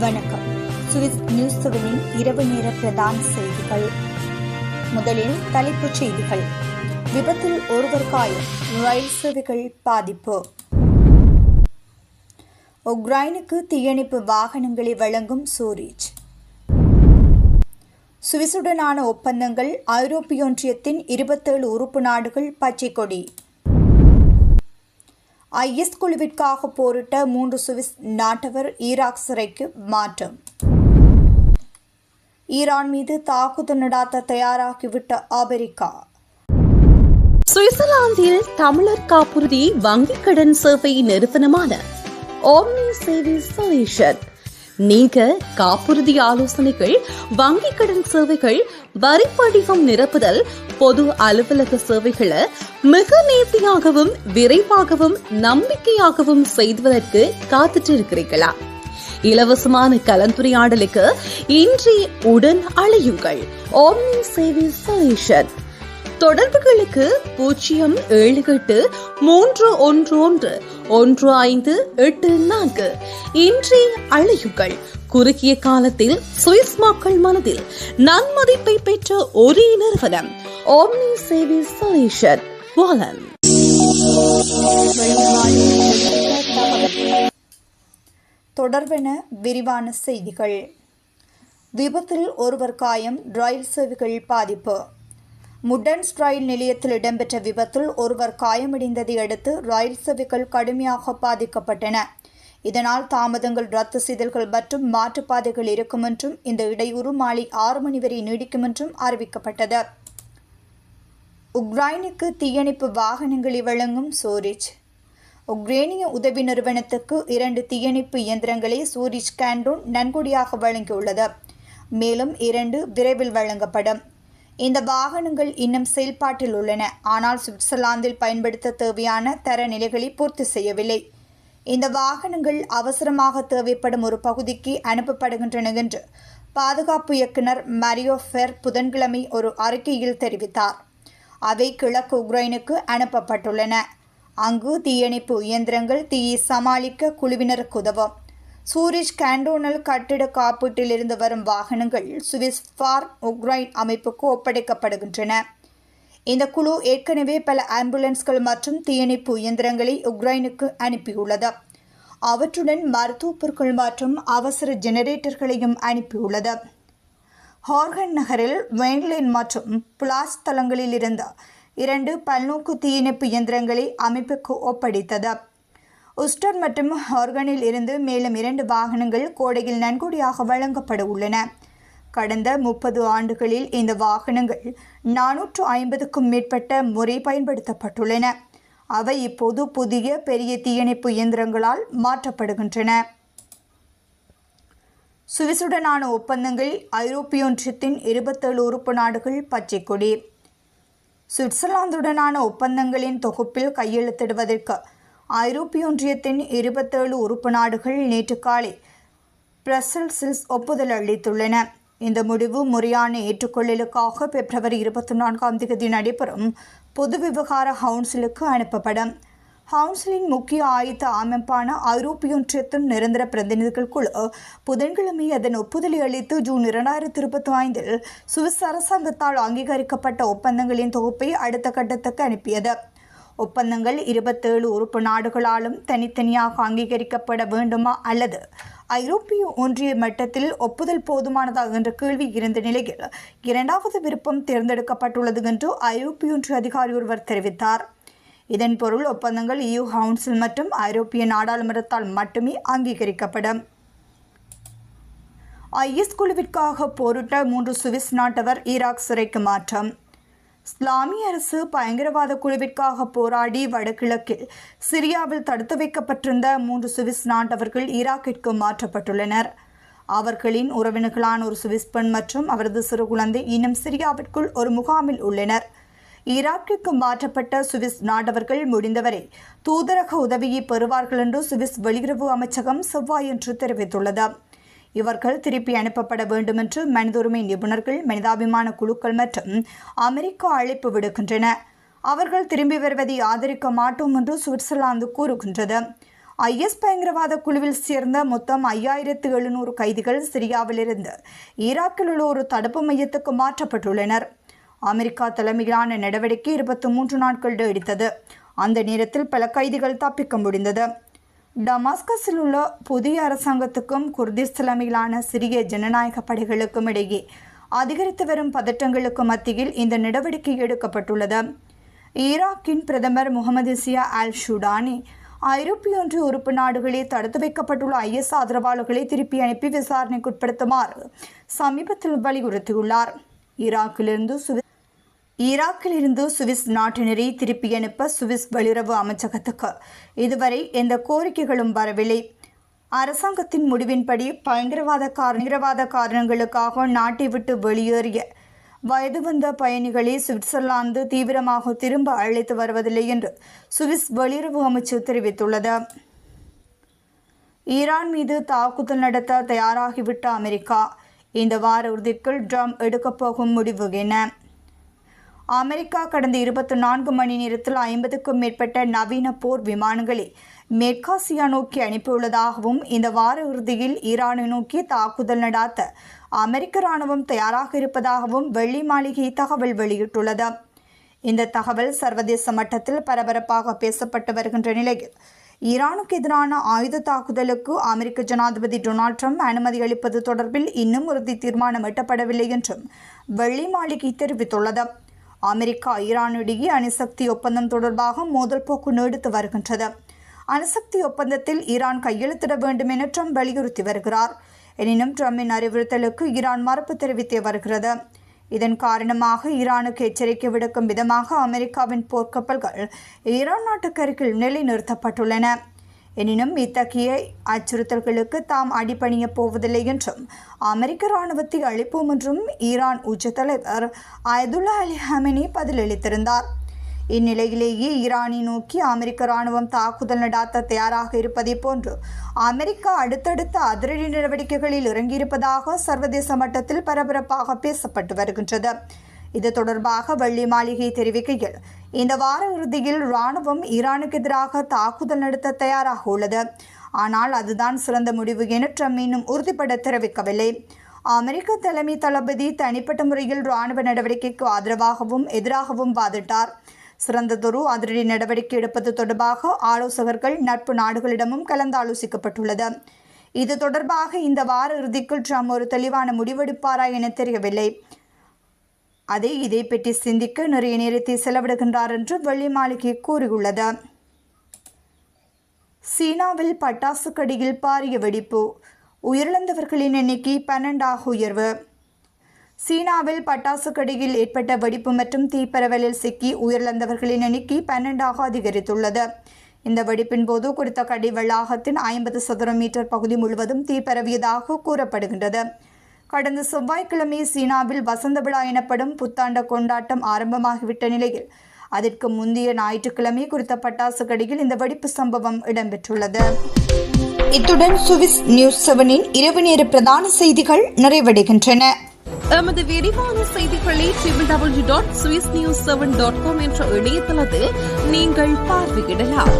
வணக்கம். Swiss news செவனின் இரவு நேர பிரதான செய்திகள். முதலில் தலைப்புச் செய்திகள். விபத்தில் ஒருவர் காயம் ரயில் சேவைகள் பாதிப்பு. உக்ரைனுக்கு தீயணைப்பு வாகனங்களை வழங்கும் சூரிஜ் சுவிசுடனான ஒப்பந்தங்கள் ஐரோப்பிய ஒன்றியத்தின் இருபத்தேழு உறுப்பு நாடுகள் பச்சை கொடி ஐஎஸ் குழுவிற்காக போரிட்ட மூன்று சுவிஸ் நாட்டவர் ஈராக் சிறைக்கு மாற்றம். ஈரான் மீது தாக்குதல் நடாத்த தயாராகிவிட்ட அமெரிக்கா. சுவிட்சர்லாந்தில் தமிழர் காப்புறுதி வங்கிக் கடன் சேவை நிறுவனமான ஓம்னி சேவை சொல்யூஷன் நீங்க காப்புறுதி ஆலோசனைகள் வங்கிக் கடன் சேவைகள் வரி படிவம் நிரப்புதல் பொது அலுவலக சேவைகளை மிக நேர்த்தியாகவும் விரைவாகவும் நம்பிக்கையாகவும் செய்வதற்கு காத்துட்டு இருக்கிறீர்களா இலவசமான கலந்துரையாடலுக்கு இன்றி உடன் அழையுங்கள் ஓம்னி சேவை சொல்யூஷன் தொடர்புகளுக்கு பூஜ்ஜியம் ஏழு எட்டு மூன்று ஒன்று ஒன்று ஒன்று ஐந்து எட்டு நான்கு. இன்றி அழையுங்கள். குறுகிய காலத்தில் சுவிஸ் மக்கள் மனதில் நன்மதிப்பை பெற்ற ஒரே நிறுவனம் ஓம்னி சேவி சொல்யூஷன் தொடர்பென விரிவான செய்திகள். விபத்தில் ஒருவர் காயம் ரயில் சேவைகள் பாதிப்பு. முட்டன்ஸ் ரயில் நிலையத்தில் இடம்பெற்ற விபத்தில் ஒருவர் காயமடைந்ததை அடுத்து ரயில் சேவைகள் கடுமையாக பாதிக்கப்பட்டன. இதனால் தாமதங்கள் ரத்து செய்தல்கள் மற்றும் மாற்றுப்பாதைகள் இருக்கும் என்றும் இந்த இடையூறு மாலை ஆறு மணி வரை நீடிக்கும் என்றும் அறிவிக்கப்பட்டது. உக்ரைனுக்கு தீயணைப்பு வாகனங்களை வழங்கும் சூரிச். உக்ரேனிய உதவி நிறுவனத்துக்கு இரண்டு தீயணைப்பு இயந்திரங்களை சூரிச் கேண்டோன் நன்கொடியாக வழங்கியுள்ளது. மேலும் இரண்டு விரைவில் வழங்கப்படும். இந்த வாகனங்கள் இன்னும் செயல்பாட்டில் உள்ளன. ஆனால் சுவிட்சர்லாந்தில் பயன்படுத்த தேவையான தரநிலைகளை பூர்த்தி செய்யவில்லை. இந்த வாகனங்கள் அவசரமாக தேவைப்படும் ஒரு பகுதிக்கு அனுப்பப்படுகின்றன என்று பாதுகாப்பு இயக்குனர் மரியோ ஃபெர் புதன்கிழமை ஒரு அறிக்கையில் தெரிவித்தார். அவை கிழக்கு உக்ரைனுக்கு அனுப்பப்பட்டுள்ளன. அங்கு தீயணைப்பு இயந்திரங்கள் தீயை சமாளிக்க குழுவினருக்கு உதவும். சூரிஷ் கேண்டோனல் கட்டிட காப்பீட்டில் இருந்து வரும் வாகனங்கள் சுவிஸ் ஃபார் உக்ரைன் அமைப்புக்கு ஒப்படைக்கப்படுகின்றன. இந்த குழு ஏற்கனவே பல ஆம்புலன்ஸ்கள் மற்றும் தீயணைப்பு இயந்திரங்களை உக்ரைனுக்கு அனுப்பியுள்ளது. அவற்றுடன் மருத்துவ பொருட்கள் மற்றும் அவசர ஜெனரேட்டர்களையும் அனுப்பியுள்ளது. ஹார்கன் நகரில் வெயின்லைன் மற்றும் புலாஸ் தளங்களில் இருந்த இரண்டு பல்நோக்கு தீயணைப்பு இயந்திரங்களை அமைப்புக்கு ஒப்படைத்தது. உஸ்டர் மற்றும் ஹார்கனில் இருந்து மேலும் இரண்டு வாகனங்கள் கோடையில் நன்கொடியாக வழங்கப்பட உள்ளன. கடந்த முப்பது ஆண்டுகளில் இந்த வாகனங்கள் நானூற்று ஐம்பதுக்கும் மேற்பட்ட முறை பயன்படுத்தப்பட்டுள்ளன. அவை இப்போது புதிய பெரிய தீயணைப்பு இயந்திரங்களால் மாற்றப்படுகின்றன. சுவிசுடனான ஒப்பந்தங்கள் ஐரோப்பிய ஒன்றியத்தின் இருபத்தேழு உறுப்பு நாடுகள் பச்சை கொடி சுவிட்சர்லாந்துடனான ஒப்பந்தங்களின் தொகுப்பில் கையெழுத்திடுவதற்கு ஐரோப்பிய ஒன்றியத்தின் இருபத்தேழு உறுப்பு நாடுகள் நேற்று காலை பிரசல்ஸில் ஒப்புதல் அளித்துள்ளன. இந்த முடிவு முறையான ஏற்றுக்கொள்ளலுக்காக பிப்ரவரி இருபத்தி நான்காம் தேதி நடைபெறும் பொது விவகார கவுன்சிலுக்கு அனுப்பப்படும். கவுன்சிலின் முக்கிய ஆயுத அமைப்பான ஐரோப்பிய ஒன்றியத்தின் நிரந்தர பிரதிநிதிகள் குழு புதன்கிழமை அதன் ஒப்புதலை அளித்து ஜூன் இரண்டாயிரத்தி இருபத்தி ஐந்தில் சுவிஸ் அரசாங்கத்தால் அங்கீகரிக்கப்பட்ட ஒப்பந்தங்களின் தொகுப்பை அடுத்த கட்டத்துக்கு அனுப்பியது. ஒப்பந்தங்கள் இருபத்தேழு உறுப்பு நாடுகளாலும் தனித்தனியாக அங்கீகரிக்கப்பட வேண்டுமா அல்லது ஐரோப்பிய ஒன்றிய மட்டத்தில் ஒப்புதல் போதுமானதா என்ற கேள்வி இருந்த நிலையில் இரண்டாவது விருப்பம் தேர்ந்தெடுக்கப்பட்டுள்ளது என்று ஐரோப்பிய ஒன்றிய அதிகாரி ஒருவர் தெரிவித்தார். இதன் பொருள் ஒப்பந்தங்கள் இயு கவுன்சில் மற்றும் ஐரோப்பிய நாடாளுமன்றத்தால் மட்டுமே அங்கீகரிக்கப்படும். ஐஎஸ் குழுவிற்காக போரிட்ட மூன்று சுவிஸ் நாட்டவர் ஈராக் சிறைக்கு மாற்றம். இஸ்லாமிய அரசு பயங்கரவாத குழுவிற்காக போராடி வடகிழக்கில் சிரியாவில் தடுத்து வைக்கப்பட்டிருந்த மூன்று சுவிஸ் நாட்டவர்கள் ஈராக்கிற்கு மாற்றப்பட்டுள்ளனர். அவர்களின் உறவினர்களான ஒரு சுவிஸ் பெண் மற்றும் அவரது சிறு குழந்தை இன்னும் சிரியாவிற்குள் ஒரு முகாமில் உள்ளனர். ஈராக்கிற்கு மாற்றப்பட்ட சுவிஸ் நாட்டவர்கள் முடிந்தவரை தூதரக உதவியை பெறுவார்கள் என்று சுவிஸ் வெளியுறவு அமைச்சகம் செவ்வாயன்று தெரிவித்துள்ளது. இவர்கள் திருப்பி அனுப்பப்பட வேண்டும் என்று மனித உரிமை நிபுணர்கள் மனிதாபிமான குழுக்கள் மற்றும் அமெரிக்கா அழைப்பு விடுக்கின்றன. அவர்கள் திரும்பி வருவதை ஆதரிக்க மாட்டோம் என்று சுவிட்சர்லாந்து கூறுகின்றது. ஐஎஸ் பயங்கரவாத குழுவில் சேர்ந்த மொத்தம் ஐயாயிரத்து எழுநூறு கைதிகள் சிரியாவிலிருந்து ஈராக்கில் உள்ள ஒரு தடுப்பு மையத்துக்கு மாற்றப்பட்டுள்ளனர். அமெரிக்கா தலைமையிலான நடவடிக்கை இருபத்தி மூன்று நாட்கள் எடுத்தது அந்த நேரத்தில் பல கைதிகள் தப்பிக்க முடிந்தது. டமாஸ்கஸில் உள்ள புதிய அரசாங்கத்துக்கும் குர்திஸ் தலைமையிலான சிறிய ஜனநாயக படைகளுக்கும் இடையே அதிகரித்து வரும் பதற்றங்களுக்கு மத்தியில் இந்த நடவடிக்கை எடுக்கப்பட்டுள்ளது. ஈராக்கின் பிரதமர் முகமது சியா அல் ஷுடானி ஐரோப்பிய ஒன்றிய உறுப்பு நாடுகளில் தடுத்து வைக்கப்பட்டுள்ள ஐஎஸ் ஆதரவாளர்களை திருப்பி அனுப்பி விசாரணைக்குட்படுத்துமாறு சமீபத்தில் வலியுறுத்தியுள்ளார். ஈராக்கிலிருந்து சுவி ஈராக்கிலிருந்து சுவிஸ் நாட்டினரை திருப்பி அனுப்ப சுவிஸ் வெளியுறவு அமைச்சகத்துக்கு. இதுவரை எந்த கோரிக்கைகளும் வரவில்லை. அரசாங்கத்தின் முடிவின்படி பயங்கரவாத காரணவாத காரணங்களுக்காக நாட்டை விட்டு வெளியேறிய வயது வந்த பயணிகளை சுவிட்சர்லாந்து தீவிரமாக திரும்ப அழைத்து வருவதில்லை என்று சுவிஸ் வெளியுறவு அமைச்சு தெரிவித்துள்ளது. ஈரான் மீது தாக்குதல் நடத்த தயாராகிவிட்ட அமெரிக்கா இந்த வார இறுதிக்குள் ட்ரம் எடுக்கப் போகும் முடிவு என்ன? அமெரிக்கா கடந்த இருபத்தி நான்கு மணி நேரத்தில் ஐம்பதுக்கும் மேற்பட்ட நவீன போர் விமானங்களை மேற்காசியா நோக்கி அனுப்பியுள்ளதாகவும் இந்த வார இறுதியில் ஈரானை நோக்கி தாக்குதல் நடாத்த அமெரிக்க இராணுவம் தயாராக இருப்பதாகவும் வெள்ளி மாளிகை தகவல் வெளியிட்டுள்ளது. இந்த தகவல் சர்வதேச மட்டத்தில் பரபரப்பாக பேசப்பட்டு வருகின்ற நிலையில் ஈரானுக்கு எதிரான ஆயுத தாக்குதலுக்கு அமெரிக்க ஜனாதிபதி டொனால்ட் ட்ரம்ப் அனுமதி அளிப்பது தொடர்பில் இன்னும் உறுதி தீர்மானம் எட்டப்படவில்லை என்றும் வெள்ளி மாளிகை தெரிவித்துள்ளது. அமெரிக்கா ஈரானிடையே அணுசக்தி ஒப்பந்தம் தொடர்பாக மோதல் போக்கு நீடித்து வருகின்றது. அணுசக்தி ஒப்பந்தத்தில் ஈரான் கையெழுத்திட வேண்டும் என ட்ரம்ப் வலியுறுத்தி வருகிறார். எனினும் ட்ரம்பின் அறிவுறுத்தலுக்கு ஈரான் மறுப்பு தெரிவித்து வருகிறது. இதன் காரணமாக ஈரானுக்கு எச்சரிக்கை விடுக்கும் விதமாக அமெரிக்காவின் போர்க்கப்பல்கள் ஈரான் நாட்டுக்கு அருகில் நிலைநிறுத்தப்பட்டுள்ளன. எனினும் இத்தகைய அச்சுறுத்தல்களுக்கு தாம் அடிபணியப் போவதில்லை என்றும் அமெரிக்க இராணுவத்தை அழிப்போம் என்றும் ஈரான் உச்ச தலைவர் அயதுல்லா அலி ஹமெனி பதிலளித்திருந்தார். இந்நிலையிலேயே ஈரானை நோக்கி அமெரிக்க இராணுவம் தாக்குதல் நடாத்த தயாராக இருப்பதை போன்று அமெரிக்கா அடுத்தடுத்த அதிரடி நடவடிக்கைகளில் இறங்கியிருப்பதாக சர்வதேச மட்டத்தில் பரபரப்பாக பேசப்பட்டு வருகின்றது. இது தொடர்பாக வெள்ளி மாளிகை தெரிவிக்கையில் இந்த வார இறுதியில் இராணுவம் ஈரானுக்கு எதிராக தாக்குதல் நடத்த தயாராக உள்ளது. ஆனால் அதுதான் சிறந்த முடிவு என ட்ரம்ப் இன்னும் உறுதிப்பட தெரிவிக்கவில்லை. அமெரிக்க தலைமை தளபதி தனிப்பட்ட முறையில் இராணுவ நடவடிக்கைக்கு ஆதரவாகவும் எதிராகவும் வாதிட்டார். சிறந்ததொரு அதிரடி நடவடிக்கை எடுப்பது தொடர்பாக ஆலோசகர்கள் நட்பு நாடுகளிடமும் கலந்தாலோசிக்கப்பட்டுள்ளது. இது தொடர்பாக இந்த வார இறுதிக்குள் ட்ரம்ப் ஒரு தெளிவான முடிவெடுப்பாரா என தெரியவில்லை. அதை இதை பற்றி சிந்திக்க நிறைய நேரத்தை செலவிடுகின்றார் என்று வெள்ளி மாளிகை கூறியுள்ளது. சீனாவில் பட்டாசு கடியில் பாரிய வெடிப்பு. உயிரிழந்தவர்களின் எண்ணிக்கை பன்னெண்டாக உயர்வு. சீனாவில் பட்டாசு கடியில் ஏற்பட்ட வெடிப்பு மற்றும் தீப்பரவலில் சிக்கி உயிரிழந்தவர்களின் எண்ணிக்கை பன்னெண்டாக அதிகரித்துள்ளது. இந்த வெடிப்பின் போது குறித்த கடி வளாகத்தின் ஐம்பது சதுர மீட்டர் பகுதி முழுவதும் தீப்பரவியதாக கூறப்படுகின்றது. கடந்த செவ்வாய்க்கிழமை சீனாவில் வசந்த விழா எனப்படும் புத்தாண்ட கொண்டாட்டம் ஆரம்பமாகிவிட்ட நிலையில் அதற்கு முந்தைய ஞாயிற்றுக்கிழமை குறித்த பட்டாசு கடையில் இந்த வெடிப்பு சம்பவம் இடம்பெற்றுள்ளது. இத்துடன் சுவிஸ் நியூஸ் செவனின் இரவு நேர பிரதான செய்திகள் நிறைவடைகின்றன. எமது விரிவான செய்திகளை triple W dot Swiss news seven dot com என்ற இணையதளத்தில் நீங்கள் பார்வையிடலாம்.